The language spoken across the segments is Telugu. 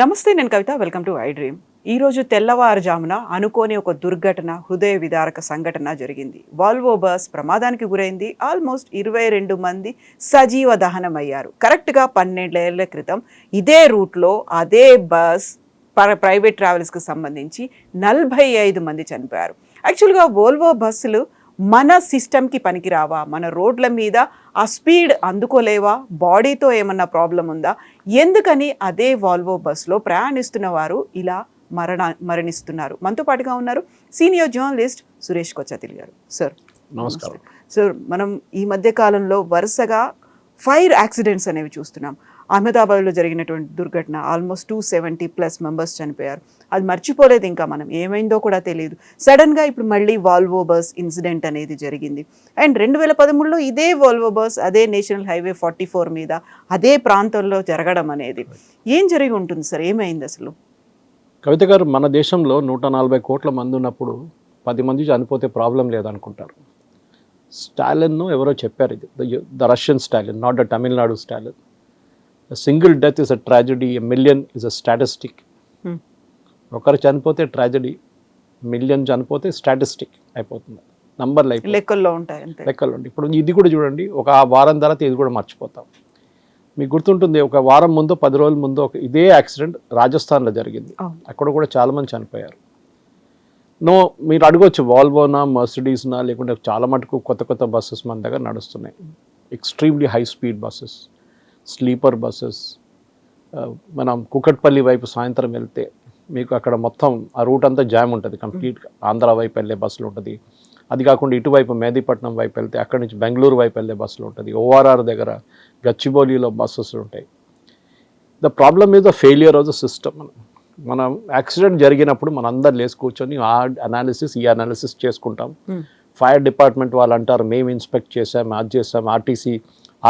నమస్తే నేను Kavitha. Welcome to I dream. ఈ రోజు తెల్లవారుజామున అనుకోని ఒక దుర్ఘటన హృదయ విదారక సంఘటన జరిగింది. వాల్వో బస్ ప్రమాదానికి గురైంది. ఆల్మోస్ట్ ఇరవై రెండు మంది సజీవ దహనం అయ్యారు కరెక్ట్గా పన్నెండేళ్ళ క్రితం ఇదే రూట్లో అదే బస్ ప్రైవేట్ ట్రావెల్స్కి సంబంధించి నలభై ఐదు మంది చనిపోయారు. యాక్చువల్గా వోల్వో బస్సులు మన సిస్టమ్కి పనికిరావా? మన రోడ్ల మీద ఆ స్పీడ్ అందుకోలేవా? బాడీతో ఏమన్నా ప్రాబ్లం ఉందా? ఎందుకని అదే వాల్వో బస్సులో ప్రయాణిస్తున్న వారు ఇలా మరణ మరణిస్తున్నారు. మనతో పాటుగా ఉన్నారు సీనియర్ జర్నలిస్ట్ సురేష్ కొచ్చతిల్ గారు. సార్ నమస్కారం. సార్ మనం ఈ మధ్య కాలంలో వరుసగా ఫైర్ యాక్సిడెంట్స్ అనేవి చూస్తున్నాం. అహ్మదాబాద్లో జరిగినటువంటి దుర్ఘటన almost two seventy plus members చనిపోయారు. అది మర్చిపోలేదు ఇంకా మనం ఏమైందో కూడా తెలియదు. సడన్గా ఇప్పుడు మళ్ళీ వాల్వో బస్ ఇన్సిడెంట్ అనేది జరిగింది. అండ్ రెండు వేల పదమూడులో ఇదే వాల్వో బస్ అదే నేషనల్ హైవే ఫార్టీ ఫోర్ మీద అదే ప్రాంతంలో జరగడం అనేది. ఏం జరిగి ఉంటుంది సార్? ఏమైంది అసలు? కవిత గారు మన దేశంలో నూట నలభై కోట్ల మంది ఉన్నప్పుడు పది మంది చనిపోతే ప్రాబ్లం లేదనుకుంటారు. స్టాలిన్ ఎవరో చెప్పారు ఇది. The Russian Stalin not the Tamil Nadu Stalin single death is a tragedy a million is a statistic. ఒకరు చనిపోతే ట్రాజడీ మిలియన్ చనిపోతే స్టాటిస్టిక్ అయిపోతుంది. నంబర్లు అయిపోతుంది లెక్కల్లో ఉంటాయి అంతే. లెక్కలు ఉండి ఇప్పుడు ఇది కూడా చూడండి. ఒక ఆ వారం తర్వాత ఇది కూడా మర్చిపోతాం. మీకు గుర్తుంటుంది ఒక వారం ముందు పది రోజుల ముందు ఒక ఇదే యాక్సిడెంట్ రాజస్థాన్లో జరిగింది. అక్కడ కూడా చాలా మంది చనిపోయారు. నో మీరు అడగొచ్చు వాల్వోనా మర్సిడీస్నా లేకుంటే చాలా మటుకు కొత్త కొత్త బస్సెస్ మన దగ్గర నడుస్తున్నాయి. Extremely high speed buses sleeper buses మనం కుకట్పల్లి వైపు సాయంత్రం వెళ్తే మీకు అక్కడ మొత్తం ఆ రూట్ అంతా జామ్ ఉంటుంది కంప్లీట్గా. ఆంధ్ర వైపు వెళ్ళే బస్సులు ఉంటుంది. అది కాకుండా ఇటువైపు మేదీపట్నం వైపు వెళ్తే అక్కడి నుంచి బెంగళూరు వైపు వెళ్ళే బస్సులు ఉంటుంది. ఓఆర్ఆర్ దగ్గర గచ్చిబౌలిలో బస్సెస్ ఉంటాయి. The problem is the failure of the system మనం మనం యాక్సిడెంట్ జరిగినప్పుడు మన అందరు లేచి కూర్చొని ఆ అనాలిసిస్ ఈ అనాలిసిస్ చేసుకుంటాం. Hmm. ఫైర్ డిపార్ట్మెంట్ వాళ్ళు అంటారు మేము ఇన్స్పెక్ట్ చేసాం అది చేసాం ఆర్టీసీ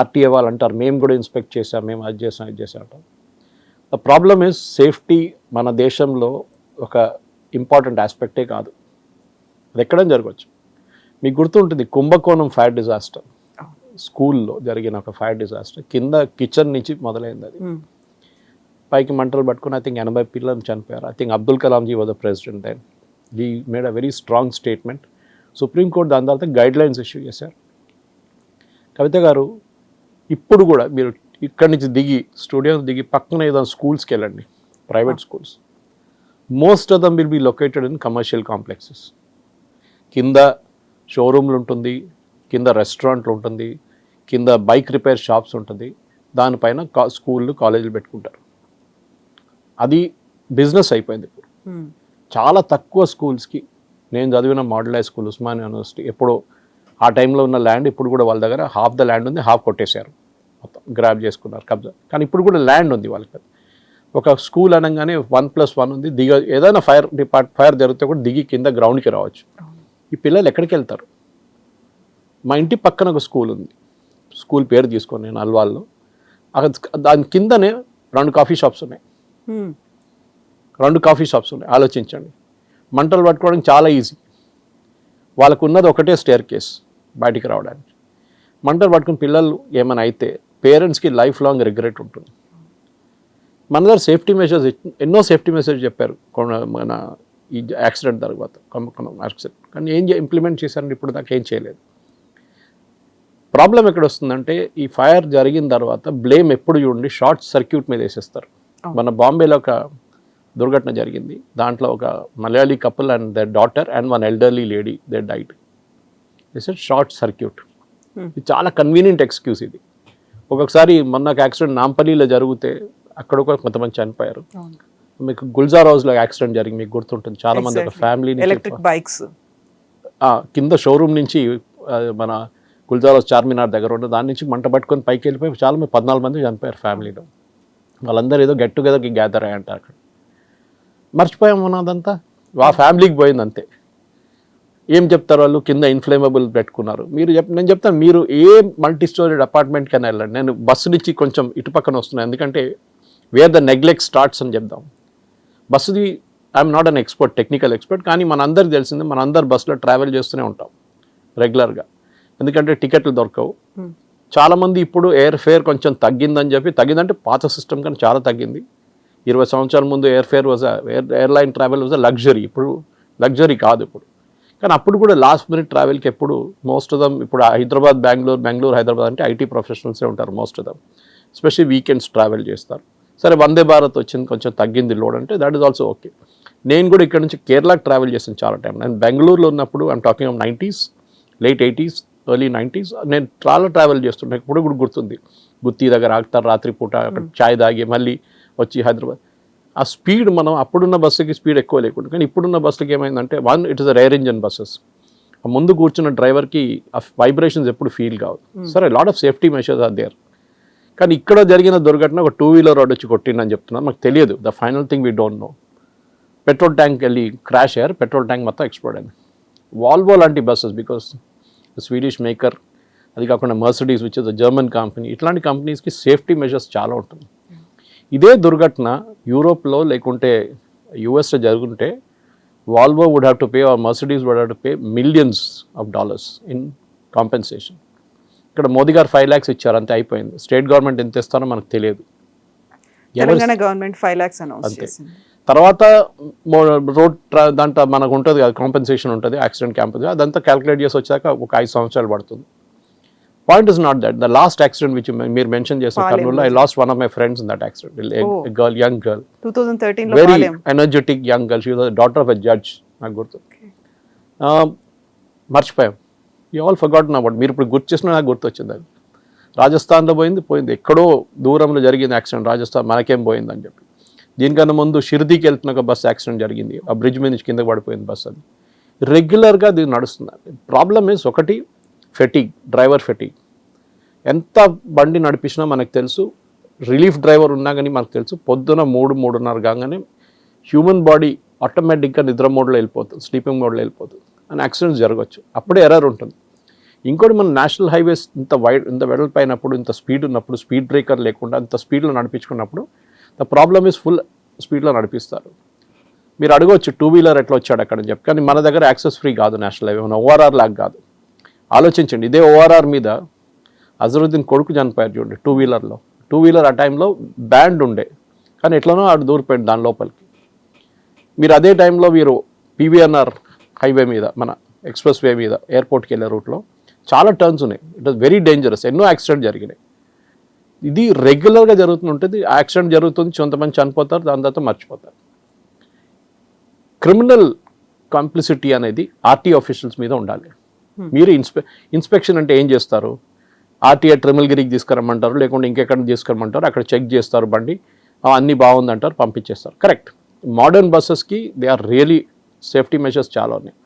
ఆర్టీఏ వాళ్ళు అంటారు మేము కూడా ఇన్స్పెక్ట్ చేసాం మేము అది చేసాం ఇది చేసాం అంటాం ద ప్రాబ్లమ్ ఇస్ సేఫ్టీ మన దేశంలో ఒక ఇంపార్టెంట్ ఆస్పెక్టే కాదు. అది ఎక్కడైనా జరగవచ్చు. మీకు గుర్తుంటుంది కుంభకోణం ఫైర్ డిజాస్టర్ స్కూల్లో జరిగిన ఒక ఫైర్ డిజాస్టర్ కింద కిచెన్ నుంచి మొదలైంది అది. Hmm. పైకి మంటలు పట్టుకుని ఐ థింక్ ఎనభై పిల్లలు చనిపోయారు. I think Abdul Kalam ji was the president then he made a very strong statement supreme court దాని తర్వాత గైడ్ లైన్స్ ఇష్యూ చేశారు. కవిత గారు ఇప్పుడు కూడా మీరు ఇక్కడి నుంచి దిగి స్టూడియో దిగి పక్కన ఏదైనా స్కూల్స్కి వెళ్ళండి. Private schools most of them will be located in commercial complexes కింద షోరూమ్లు ఉంటుంది కింద రెస్టారెంట్లు ఉంటుంది కింద బైక్ రిపేర్ షాప్స్ ఉంటుంది. దానిపైన కా స్కూళ్ళు కాలేజీలు పెట్టుకుంటారు. అది బిజినెస్ అయిపోయింది ఇప్పుడు. చాలా తక్కువ స్కూల్స్కి నేను చదివిన model high school Osman university ఎప్పుడో ఆ టైంలో ఉన్న ల్యాండ్ ఇప్పుడు కూడా వాళ్ళ దగ్గర హాఫ్ ద ల్యాండ్ ఉంది హాఫ్ కొట్టేశారు. మొత్తం గ్రాప్ చేసుకున్నారు కబ్జా. కానీ ఇప్పుడు కూడా ల్యాండ్ ఉంది వాళ్ళకి. ఒక స్కూల్ అనగానే వన్ ప్లస్ వన్ ఉంది. దిగ ఏదైనా ఫైర్ డిపార్ట్ ఫైర్ జరిగితే కూడా దిగి కింద గ్రౌండ్కి రావచ్చు. ఈ పిల్లలు ఎక్కడికి వెళ్తారు? మా ఇంటి పక్కన ఒక స్కూల్ ఉంది. స్కూల్ పేరు తీసుకొని నేను అల్వాల్లో. అక్కడ దాని కిందనే రెండు కాఫీ షాప్స్ ఉన్నాయి. Hmm. రెండు కాఫీ షాప్స్ ఉన్నాయి. ఆలోచించండి. మంటలు పట్టుకోవడం చాలా ఈజీ వాళ్ళకు ఉన్నది ఒకటే స్టేర్ కేస్ బయటికి రావడానికి. మంటలు పట్టుకుని పిల్లలు ఏమైనా అయితే పేరెంట్స్కి లైఫ్ లాంగ్ రిగ్రెట్ ఉంటుంది. మన దగ్గర సేఫ్టీ మెషర్స్ ఎన్నో సేఫ్టీ మెషర్స్ చెప్పారు. మన ఈ యాక్సిడెంట్ తర్వాత యాక్సిడెంట్. కానీ ఏం ఇంప్లిమెంట్ చేశారంటే ఇప్పుడు దాకా ఏం చేయలేదు. ప్రాబ్లం ఎక్కడ వస్తుందంటే ఈ ఫైర్ జరిగిన తర్వాత బ్లేమ్ ఎప్పుడు చూడండి షార్ట్ సర్క్యూట్ మీద వేసేస్తారు. మన బాంబేలో ఒక దుర్ఘటన జరిగింది. దాంట్లో ఒక Malayali couple and the daughter and one elderly lady they died this short circuit. ఇది చాలా కన్వీనియంట్ ఎక్స్క్యూజ్ ఇది. ఒక్కొక్కసారి మొన్న ఒక యాక్సిడెంట్ నాంపల్లిలో జరిగితే అక్కడ కూడా కొంతమంది చనిపోయారు. మీకు గుల్జార్ హౌస్లో యాక్సిడెంట్ జరిగింది మీకు గుర్తుంటుంది. చాలా మంది ఒక. ఫ్యామిలీ ఎలక్ట్రిక్ బైక్స్ కింద షోరూమ్ నుంచి మన గుల్జార్ చార్మినార్ దగ్గర ఉండే దాని నుంచి మంట పట్టుకొని పైకి వెళ్ళిపోయి చాలా మంది పద్నాలుగు మంది చనిపోయారు ఫ్యామిలీలో. వాళ్ళందరూ ఏదో గెట్ టుగెదర్కి గ్యాదర్ అయ్యంటారు అక్కడ. మర్చిపోయాం మనం అదంతా ఆ ఫ్యామిలీకి పోయింది అంతే. ఏం చెప్తారు వాళ్ళు? కింద ఇన్ఫ్లేమబుల్ పెట్టుకున్నారు. మీరు చెప్ నేను చెప్తాను మీరు ఏ మల్టీ స్టోరీడ్ అపార్ట్మెంట్కి అయినా వెళ్ళండి. నేను బస్సు నుంచి కొంచెం ఇటు పక్కన వస్తున్నాను. ఎందుకంటే వేర్ ద నెగ్లెక్ట్ స్టార్ట్స్ అని చెప్దాం. బస్సుది I'm not an expert technical expert కానీ మనందరికి తెలిసింది మన అందరు బస్సులో ట్రావెల్ చేస్తూనే ఉంటాం రెగ్యులర్గా ఎందుకంటే టికెట్లు దొరకవు. చాలామంది ఇప్పుడు ఎయిర్ ఫేర్ కొంచెం తగ్గిందని చెప్పి తగ్గిందంటే పాత సిస్టమ్ కానీ చాలా తగ్గింది. ఇరవై సంవత్సరాల ముందు air fare was air airline travel was luxury ఇప్పుడు లగ్జరీ కాదు ఇప్పుడు. కానీ అప్పుడు కూడా లాస్ట్ మినిట్ ట్రావెల్కి ఎప్పుడు మోస్ట్ ఆఫ్ దమ్ ఇప్పుడు హైదరాబాద్ బెంగళూరు బెంగళూరు హైదరాబాద్ అంటే ఐటీ ప్రొఫెషనల్సే ఉంటారు most of them especially weekends travel చేస్తారు. సరే వందే భారత్ వచ్చింది కొంచెం తగ్గింది లోడ్ అంటే దట్ ఈస్ ఆల్సో ఓకే నేను కూడా ఇక్కడ నుంచి కేరళకి ట్రావెల్ చేసాను చాలా టైం నేను బెంగళూరులో ఉన్నప్పుడు I'm talking of nineties late eighties early nineties నేను చాలా ట్రావెల్ చేస్తుంటాను ఇప్పుడు కూడా గుర్తుంది. గుత్తి దగ్గర ఆగుతారు రాత్రిపూట అక్కడ చాయ్ తాగి మళ్ళీ వచ్చి హైదరాబాద్. ఆ స్పీడ్ మనం అప్పుడున్న బస్సుకి స్పీడ్ ఎక్కువ లేకుండా కానీ ఇప్పుడున్న బస్సుకి ఏమైందంటే one it is a rear engine buses ముందు కూర్చున్న డ్రైవర్కి ఆ వైబ్రేషన్స్ ఎప్పుడు ఫీల్ కావు. సరే lot of safety measures are there కానీ ఇక్కడ జరిగిన దుర్ఘటన ఒక టూ వీలర్ రోడ్ వచ్చి కొట్టిందని చెప్తున్నారు. మాకు తెలియదు. The final thing we don't know petrol tank వెళ్ళి క్రాష్ అయ్యారు. పెట్రోల్ ట్యాంక్ మొత్తం ఎక్స్ప్లోడ్ అయింది. వాల్వో లాంటి బస్సెస్ బికాస్ స్వీడిష్ మేకర్ అది కాకుండా Mercedes which is the German company ఇట్లాంటి కంపెనీస్కి సేఫ్టీ మెజర్స్ చాలా ఉంటుంది ఇదే దుర్ఘటన యూరోప్లో లేకుంటే యుఎస్లో జరుగుంటే Volvo would have to pay or Mercedes would have to pay millions of dollars in compensation. ఇక్కడ మోదీ గారు ఫైవ్ ల్యాక్స్ ఇచ్చారు అంతే అయిపోయింది. స్టేట్ గవర్నమెంట్ ఎంత ఇస్తారో మనకు తెలియదు. తెలంగాణ గవర్నమెంట్ ఫైవ్ అనౌన్స్ అంతే. తర్వాత రోడ్ దాంట్లో మనకు ఉంటుంది కదా కాంపెన్సేషన్ ఉంటుంది యాక్సిడెంట్ క్యాంపెన్ అదంతా క్యాలిక్యులేట్ చేసి వచ్చాక ఒక ఐదు సంవత్సరాలు పడుతుంది. Point is not that the last accident which మీరు మెన్షన్ చేసిన. Kurnool I lost one of my friends in that accident. Girl young girl very energetic young girl she daughter of a judge నాకు గుర్తు. ఆ, మర్చిపోయాం. యూ ఆల్ ఫర్గాట్ అబౌట్ మీరు ఇప్పుడు గుర్తు చేసిన నాకు గుర్తు వచ్చింది అది. రాజస్థాన్లో పోయింది పోయింది. ఎక్కడో దూరంలో జరిగింది యాక్సిడెంట్. రాజస్థాన్ మనకేం పోయిందని చెప్పి. దీనికన్నా ముందు షిర్దీకి వెళ్తున్న ఒక బస్ యాక్సిడెంట్ జరిగింది. ఆ బ్రిడ్జ్ మీద నుంచి కింద పడిపోయింది బస్ అది. రెగ్యులర్గా అది నడుస్తుంది. ప్రాబ్లమ్ ఇస్ ఒకటి ఫెటిగ్ డ్రైవర్ ఫెటిగ్ ఎంత బండి నడిపించినా మనకు తెలుసు రిలీఫ్ డ్రైవర్ ఉన్నా కానీ మనకు తెలుసు పొద్దున మూడు మూడున్నర కాగానే హ్యూమన్ బాడీ ఆటోమేటిక్గా నిద్ర మోడ్లో వెళ్ళిపోతుంది స్లీపింగ్ మోడ్లో వెళ్ళిపోతుంది. అని యాక్సిడెంట్స్ జరగవచ్చు అప్పుడే ఎర్రర్ ఉంటుంది. ఇంకోటి మన నేషనల్ హైవేస్ ఇంత వైడ్ ఇంత వెడల్పు అయినప్పుడు ఇంత స్పీడ్ ఉన్నప్పుడు స్పీడ్ బ్రేకర్ లేకుండా ఇంత స్పీడ్లో నడిపించుకున్నప్పుడు ద ప్రాబ్లమ్ ఇస్ ఫుల్ స్పీడ్లో నడిపిస్తారు. మీరు అడగవచ్చు టూ వీలర్ ఎట్లా వచ్చాడు అక్కడ అని చెప్పి. కానీ మన దగ్గర యాక్సెస్ ఫ్రీ కాదు నేషనల్ హైవే మన ఓఆర్ఆర్ లాగా కాదు. ఆలోచించండి. ఇదే ఓఆర్ఆర్ మీద అజరుద్దీన్ కొడుకు చనిపోయారు చూడండి టూ వీలర్లో టూ వీలర్ ఆ టైంలో బ్యాండ్ ఉండే. కానీ ఎట్లనో ఆడు దూరిపోయింది దాని లోపలికి. మీరు అదే టైంలో మీరు పీవీఎన్ఆర్ హైవే మీద మన ఎక్స్ప్రెస్ వే మీద ఎయిర్పోర్ట్కి వెళ్ళే రూట్లో చాలా టర్న్స్ ఉన్నాయి. ఇట్ వాస్ వెరీ డేంజరస్ ఎన్నో యాక్సిడెంట్ జరిగినాయి. ఇది రెగ్యులర్గా జరుగుతుంటుంది యాక్సిడెంట్ జరుగుతుంది కొంతమంది చనిపోతారు దాని తర్వాత మర్చిపోతారు. క్రిమినల్ కాంప్లిసిటీ అనేది ఆర్టీ ఆఫీషియల్స్ మీద ఉండాలి. మీరు ఇన్స్పె ఇన్స్పెక్షన్ అంటే ఏం చేస్తారు? ఆర్టీఐ ట్రిమల్గిరికి తీసుకురమ్మంటారు లేకుంటే ఇంకెక్కడ తీసుకురమ్మంటారు అక్కడ చెక్ చేస్తారు బండి అన్నీ బాగుందంటారు పంపించేస్తారు. Correct modern బస్సెస్కి they are really safety measures చాలా ఉన్నాయి.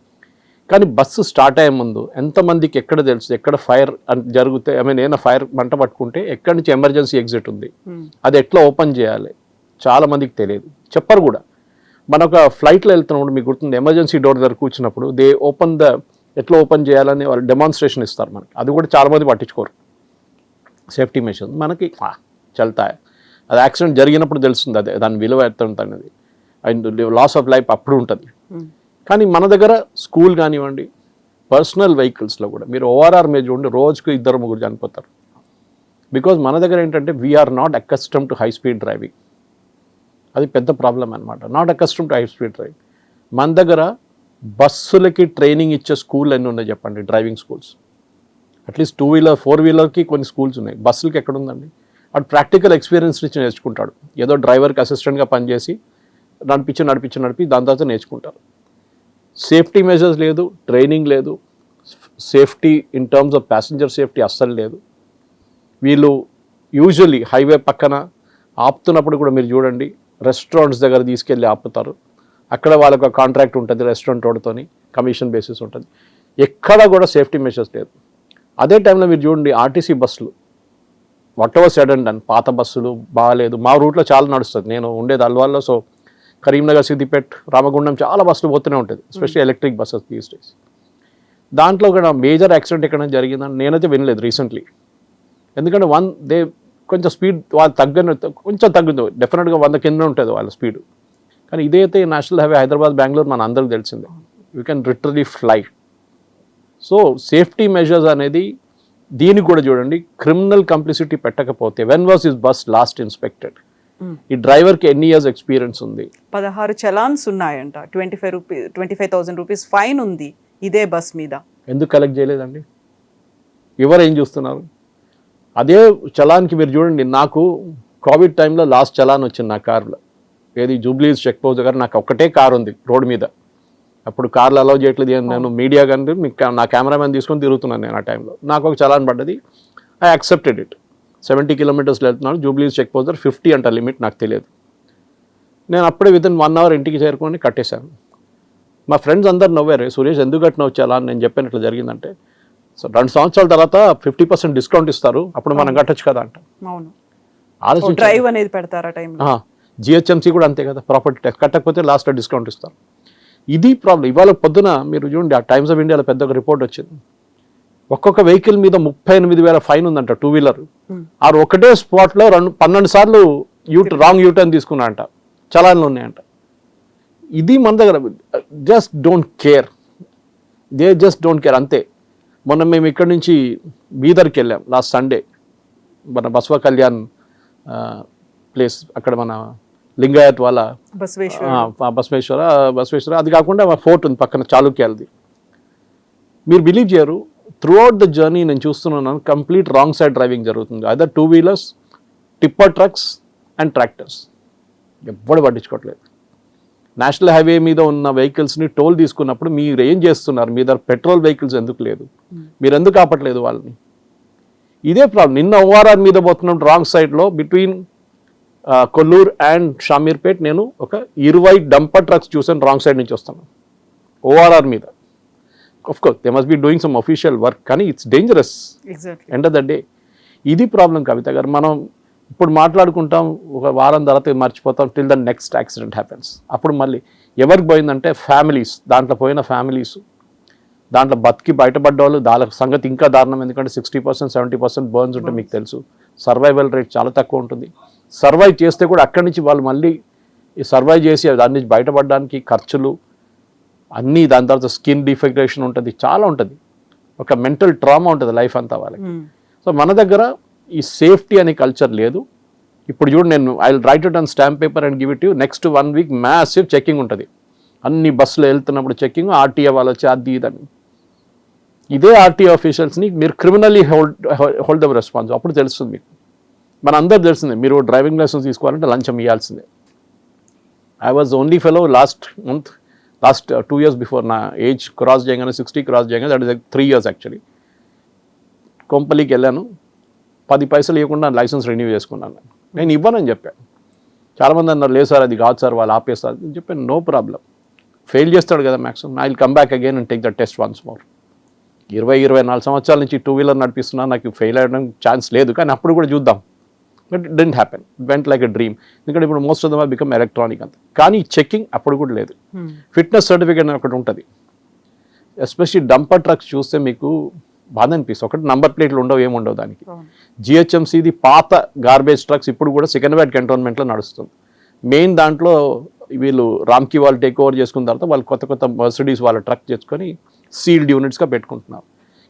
కానీ బస్సు స్టార్ట్ అయ్యే ముందు ఎంతమందికి ఎక్కడ తెలుసు ఎక్కడ ఫైర్ జరిగితే ఐ మీన్ ఏమైనా ఫైర్ మంట పట్టుకుంటే ఎక్కడి నుంచి ఎమర్జెన్సీ ఎగ్జిట్ ఉంది? అది ఎట్లా ఓపెన్ చేయాలి? చాలా మందికి తెలియదు. చెప్పరు కూడా. మన ఒక ఫ్లైట్లో వెళ్తున్నప్పుడు మీకు గుర్తుంది ఎమర్జెన్సీ డోర్ దగ్గర కూర్చున్నప్పుడు దే ఓపెన్ ద ఎట్లా ఓపెన్ చేయాలని వాళ్ళు డెమాన్స్ట్రేషన్ ఇస్తారు మనకి. అది కూడా చాలా మంది పట్టించుకోరు. సేఫ్టీ మెషర్స్ మనకి చల్తాయి అది యాక్సిడెంట్ జరిగినప్పుడు తెలుస్తుంది అదే దాని విలువ ఎంత ఉంటుంది అండ్ లాస్ ఆఫ్ లైఫ్ అప్పుడు ఉంటుంది. కానీ మన దగ్గర స్కూల్ కానివ్వండి పర్సనల్ వెహికల్స్లో కూడా మీరు ఓఆర్ఆర్ మీద చూడండి రోజుకు ఇద్దరు ముగ్గురు చనిపోతారు. బికాజ్ మన దగ్గర ఏంటంటే we're not accustomed to high speed driving అది పెద్ద ప్రాబ్లం అనమాట not accustomed to high speed driving మన దగ్గర బస్సులకి ట్రైనింగ్ ఇచ్చే స్కూల్ ఎన్ని ఉన్నాయి చెప్పండి? Driving schools. At least two wheeler four వీలర్కి కొన్ని స్కూల్స్ ఉన్నాయి. బస్సులకి ఎక్కడ ఉందండి? అటు ప్రాక్టికల్ ఎక్స్పీరియన్స్ నుంచి నేర్చుకుంటాడు. ఏదో డ్రైవర్కి అసిస్టెంట్గా పనిచేసి నడిపించి నడిపించి నడిపి దాని తర్వాత నేర్చుకుంటారు. సేఫ్టీ మెజర్స్ లేదు ట్రైనింగ్ లేదు. Safety in terms of passenger safety అస్సలు లేదు. వీళ్ళు యూజువల్లీ హైవే పక్కన ఆపుతున్నప్పుడు కూడా మీరు చూడండి రెస్టారెంట్స్ దగ్గర తీసుకెళ్ళి ఆపుతారు. అక్కడ వాళ్ళకి కాంట్రాక్ట్ ఉంటుంది రెస్టారెంట్ వాడితోని కమిషన్ బేసిస్ ఉంటుంది. ఎక్కడ కూడా సేఫ్టీ మెషర్స్ లేదు. అదే టైంలో మీరు చూడండి ఆర్టీసీ బస్సులు. వాట్ ఎవర్ సెడ్ అండ్ పాత బస్సులు బాగాలేదు. మా రూట్లో చాలా నడుస్తుంది. నేను ఉండేది అల్వాల్లో సో కరీంనగర్ సిద్దిపేట్ రామగుండం చాలా బస్సులు పోతూనే ఉంటుంది especially electric buses these days దాంట్లో కూడా మేజర్ యాక్సిడెంట్ ఎక్కడైనా జరిగిందని నేనైతే వినలేదు రీసెంట్లీ ఎందుకంటే వన్ దే కొంచెం స్పీడ్ వాళ్ళు తగ్గని కొంచెం తగ్గుతుంది. డెఫినెట్గా వంద కింద ఉంటుంది వాళ్ళ స్పీడ్ కానీ ఇదైతే నేషనల్ హైవే హైదరాబాద్ బెంగళూరు మన అందరికి తెలిసిందే. You can literally fly so safety measures అనేది దీనికి కూడా చూడండి. క్రిమినల్ కంప్లిసిటీ పెట్టకపోతే when was is bus last inspected ఈ డ్రైవర్కి ఎన్ని ఇయర్స్ ఎక్స్పీరియన్స్ ఉంది? పదహారు చలాన్స్ ఉన్నాయంట. Twenty five rupees twenty five thousand rupees fine ఉంది ఇదే బస్ మీద. ఎందుకు కలెక్ట్ చేయలేదండి? ఎవరు ఏం చూస్తున్నారు? అదే చలాన్కి మీరు చూడండి నాకు కోవిడ్ టైంలో లాస్ట్ చలాన్ వచ్చింది నా కార్లో. ఏది? జూబ్లీస్ చెక్ పోస్ట్ దగ్గర నాకు ఒక్కటే కార్ ఉంది రోడ్ మీద. అప్పుడు కార్లు అలౌ చేయట్లేదు. అని నేను మీడియా కానీ మీకు నా కెమెరామెన్ తీసుకొని తిరుగుతున్నాను నేను ఆ టైంలో. నాకు ఒక చలాన్ పడ్డది. ఐ యాక్సెప్టెడ్ ఇట్ సెవెంటీ కిలోమీటర్స్లో వెళ్తున్నాను. జూబ్లీస్ చెక్ పోస్ట్ దగ్గర ఫిఫ్టీ అంట లిమిట్ నాకు తెలియదు. నేను అప్పుడే విత్ ఇన్ వన్ అవర్ ఇంటికి చేరుకొని కట్టేశాను. మా ఫ్రెండ్స్ అందరు నవ్వారు సురేష్ ఎందుకు కట్టినావు చాలా అని నేను చెప్పినట్లు జరిగిందంటే సో రెండు సంవత్సరాల తర్వాత ఫిఫ్టీ పర్సెంట్ డిస్కౌంట్ ఇస్తారు. అప్పుడు మనం కట్టొచ్చు కదా అంట. ఆలోచించి డ్రైవ్ అనేది పెడతారా జిహెచ్ఎంసీ కూడా అంతే కదా ప్రాపర్టీ ట్యాక్స్ కట్టకపోతే లాస్ట్లో డిస్కౌంట్ ఇస్తారు ఇది ప్రాబ్లం ఇవాళ పొద్దున మీరు చూడండి ఆ టైమ్స్ ఆఫ్ ఇండియాలో పెద్ద ఒక రిపోర్ట్ వచ్చింది. ఒక్కొక్క వెహికల్ మీద ముప్పై ఎనిమిది వేల ఫైన్ ఉందంట టూ వీలర్ ఆ ఒకటే స్పాట్లో రెండు పన్నెండు సార్లు యూట్ రాంగ్ యూటర్న్ తీసుకున్నా అంట చలాన్లు ఉన్నాయంట. ఇది మన దగ్గర just don't care they just don't care అంతే. మొన్న మేము ఇక్కడి నుంచి బీదర్కి వెళ్ళాం లాస్ట్ సండే మన బసవ కళ్యాణ్ ప్లేస్ అక్కడ మన లింగాయత్ వాళ్ళ బసవేశ్వర. బసవేశ్వర బసవేశ్వర. అది కాకుండా ఫోర్ట్ ఉంది పక్కన చాళుక్యాలది. మీరు బిలీవ్ చేయరు. త్రూ అవుట్ ద జర్నీ నేను చూస్తున్నాను కంప్లీట్ రాంగ్ సైడ్ డ్రైవింగ్ జరుగుతుంది. Other two wheelers tipper trucks and tractors ఎవ్వడు పట్టించుకోవట్లేదు. నేషనల్ హైవే మీద ఉన్న వెహికల్స్ని టోల్ తీసుకున్నప్పుడు మీరు ఏం చేస్తున్నారు? మీ దగ్గర పెట్రోల్ వెహికల్స్ ఎందుకు లేదు? మీరు ఎందుకు ఆపట్లేదు వాళ్ళని? ఇదే ప్రాబ్లం నిన్న ఓఆర్ఆర్ మీద పోతున్నప్పుడు రాంగ్ సైడ్లో బిట్వీన్ కొల్లూరు అండ్ షామీర్పేట్ నేను ఒక ఇరవై డంపర్ ట్రక్స్ చూసాను రాంగ్ సైడ్ నుంచి వస్తాను ఓఆర్ఆర్ మీద. Of course they must be doing some official work కానీ it's dangerous end of the day ఇది ప్రాబ్లం కవిత గారు. మనం ఇప్పుడు మాట్లాడుకుంటాం ఒక వారం తర్వాత మర్చిపోతాం till the next accident happens అప్పుడు మళ్ళీ ఎవరికి పోయిందంటే ఫ్యామిలీస్ దాంట్లో పోయిన ఫ్యామిలీస్. దాంట్లో బతికి బయటపడ్డ వాళ్ళు దాని సంగతి ఇంకా దారుణం. ఎందుకంటే sixty percent seventy percent burns ఉంటే మీకు తెలుసు. సర్వైవల్ రేట్ చాలా తక్కువ ఉంటుంది. సర్వైవ్ చేస్తే కూడా అక్కడి నుంచి వాళ్ళు మళ్ళీ ఈ సర్వైవ్ చేసి దాని నుంచి బయటపడడానికి ఖర్చులు అన్నీ దాని తర్వాత స్కిన్ డిఫెక్టేషన్ ఉంటుంది చాలా ఉంటుంది. ఒక మెంటల్ ట్రామా ఉంటుంది లైఫ్ అంతా వాళ్ళకి. సో మన దగ్గర ఈ సేఫ్టీ అనే కల్చర్ లేదు. ఇప్పుడు చూడు నేను I write it on stamp paper and give it you next one week massive checking ఉంటుంది. అన్ని బస్సులు వెళ్తున్నప్పుడు చెకింగ్ ఆర్టీఏ వాళ్ళు వచ్చి అది ఇదని. ఇదే ఆర్టీఏ ఆఫీషియల్స్ని మీరు criminally hold hold the response అప్పుడు తెలుస్తుంది మీకు. మన అందరు తెలిసిందే మీరు డ్రైవింగ్ లైసెన్స్ తీసుకోవాలంటే లంచం ఇవ్వాల్సిందే I was only fellow last month last two years before నా ఏజ్ క్రాస్ చేయగానే సిక్స్టీ క్రాస్ చేయగానే that is three years actually కొంపల్లికి వెళ్ళాను పది పైసలు ఇవ్వకుండా లైసెన్స్ రెన్యూ చేసుకున్నాను. నేను ఇవ్వనని చెప్పాను చాలామంది అన్నారు లేదు సార్ అది కాదు సార్ వాళ్ళు ఆపేస్తారు. అని చెప్పాను నో ప్రాబ్లం ఫెయిల్ చేస్తాడు కదా maximum I will come back again and take the test once more ఇరవై ఇరవై నాలుగు సంవత్సరాల నుంచి టూ వీలర్ నడిపిస్తున్నా నాకు ఫెయిల్ అవ్వడం ఛాన్స్ లేదు. కానీ అప్పుడు కూడా చూద్దాం. But didn't happen went like a dream ఎందుకంటే ఇప్పుడు most of them become electronic అంత. కానీ చెకింగ్ అప్పుడు కూడా లేదు. ఫిట్నెస్ సర్టిఫికేట్ అని ఒకటి ఉంటుంది. ఎస్పెషల్లీ డంపర్ ట్రక్స్ చూస్తే మీకు బాధ అనిపిస్తుంది. ఒకటి నంబర్ ప్లేట్లు ఉండవు ఏమి ఉండవు దానికి జిహెచ్ఎంసీది పాత గార్బేజ్ ట్రక్స్ ఇప్పుడు కూడా సికింద్రాబాద్ కంటోన్మెంట్లో నడుస్తుంది. మెయిన్ దాంట్లో వీళ్ళు రామ్కి వాళ్ళు టేక్ ఓవర్ చేసుకున్న తర్వాత వాళ్ళు కొత్త కొత్త మర్సిడీస్ వాళ్ళ ట్రక్ చేసుకొని సీల్డ్ యూనిట్స్గా పెట్టుకుంటున్నారు.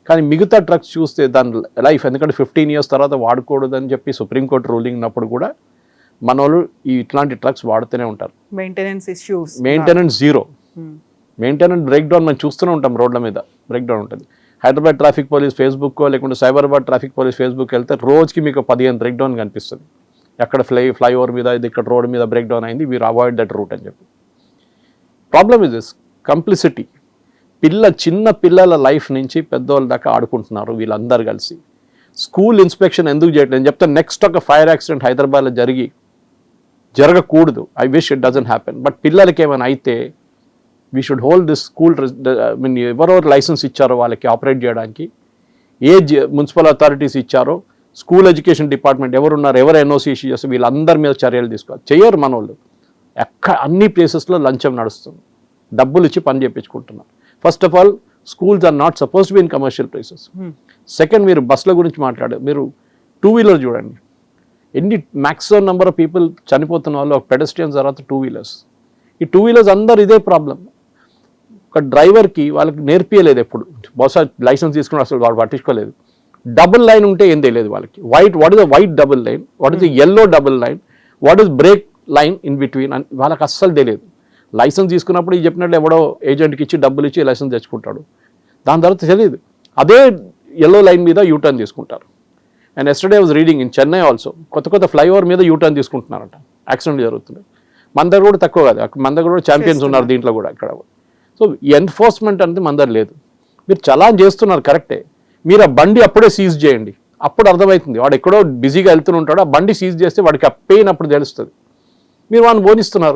కానీ మిగతా ట్రక్స్ చూస్తే దాని లైఫ్ ఎందుకంటే ఫిఫ్టీన్ ఇయర్స్ తర్వాత వాడకూడదని చెప్పి సుప్రీంకోర్టు రూలింగ్ ఉన్నప్పుడు కూడా మన వాళ్ళు ఈ ఇట్లాంటి ట్రక్స్ వాడుతూనే ఉంటారు. Maintenance issues maintenance zero maintenance break down మనం చూస్తూనే ఉంటాం రోడ్ల మీద బ్రేక్ డౌన్ ఉంటుంది. హైదరాబాద్ ట్రాఫిక్ పోలీస్ ఫేస్బుక్ లేకుంటే సైబరాబాద్ ట్రాఫిక్ పోలీస్ ఫేస్బుక్ వెళ్తే రోజుకి మీకు పదిహేను బ్రేక్ డౌన్ కనిపిస్తుంది. ఎక్కడ ఫ్లై ఫ్లైఓవర్ మీద ఇది ఇక్కడ రోడ్ మీద బ్రేక్ డౌన్ అయింది వీరు అవాయిడ్ దట్ రూట్ అని చెప్పి. ప్రాబ్లమ్ ఇస్ దిస్ కంప్లిసిటీ పిల్ల చిన్న పిల్లల లైఫ్ నుంచి పెద్దవాళ్ళ దాకా ఆడుకుంటున్నారు వీళ్ళందరూ కలిసి. స్కూల్ ఇన్స్పెక్షన్ ఎందుకు చేయట్లేదు? నేను చెప్తాను నెక్స్ట్ ఒక ఫైర్ యాక్సిడెంట్ హైదరాబాద్లో జరిగి జరగకూడదు. I wish it doesn't happen. But పిల్లలకి ఏమైనా అయితే we should hold this school mean ఎవరెవరు లైసెన్స్ ఇచ్చారో వాళ్ళకి ఆపరేట్ చేయడానికి. ఏ మున్సిపల్ అథారిటీస్ ఇచ్చారో స్కూల్ ఎడ్యుకేషన్ డిపార్ట్మెంట్ ఎవరున్నారు ఎవరు ఎన్ఓసి ఇష్యూ చేస్తే వీళ్ళందరి మీద చర్యలు తీసుకోవాలి. చేయరు మన వాళ్ళు ఎక్కడ అన్ని ప్లేసెస్లో లంచం నడుస్తుంది. డబ్బులు ఇచ్చి పని చేయించుకుంటున్నారు first of all schools are not suppose be in commercial places second మీరు బస్సుల గురించి మాట్లాడారు మీరు టూ వీలర్ చూడండి. ఎన్ని మ్యాక్సిమం నెంబర్ ఆఫ్ పీపుల్ చనిపోతున్న వాళ్ళు ఒక పెడస్ట్రియన్స్ తర్వాత టూ వీలర్స్ ఈ టూ వీలర్స్ అందరు ఇదే ప్రాబ్లం ఒక డ్రైవర్కి వాళ్ళకి నేర్పియలేదు ఎప్పుడు. బహుశా లైసెన్స్ తీసుకుని అసలు వాడు పట్టించుకోలేదు. డబుల్ లైన్ ఉంటే ఏం తెలియదు వాళ్ళకి. White what is the white double line what is the yellow double line what is break line in between అని వాళ్ళకి అస్సలు తెలియదు. లైసెన్స్ తీసుకున్నప్పుడు ఈ చెప్పినట్టు ఎవడో ఏజెంట్కి ఇచ్చి డబ్బులు ఇచ్చి లైసెన్స్ తెచ్చుకుంటాడు. దాని తర్వాత తెలియదు. అదే ఎల్లో లైన్ మీద యూటర్న్ తీసుకుంటారు. And yesterday was reading in Chennai also కొత్త కొత్త ఫ్లైఓవర్ మీద యూటర్న్ తీసుకుంటున్నారట. యాక్సిడెంట్ జరుగుతుంది. మన దగ్గర కూడా తక్కువ కాదు. అక్కడ మన దగ్గర కూడా ఛాంపియన్స్ ఉన్నారు దీంట్లో కూడా ఇక్కడ సో ఎన్ఫోర్స్మెంట్ అనేది మన దగ్గర లేదు. మీరు చలాన్ చేస్తున్నారు కరెక్టే మీరు ఆ బండి అప్పుడే సీజ్ చేయండి. అప్పుడు అర్థమవుతుంది. వాడు ఎక్కడో బిజీగా వెళ్తూనే ఉంటాడు. ఆ బండి సీజ్ చేస్తే వాడికి ఆ పెయిన్ అప్పుడు తెలుస్తుంది. మీరు వాడిని బోనిస్తున్నారు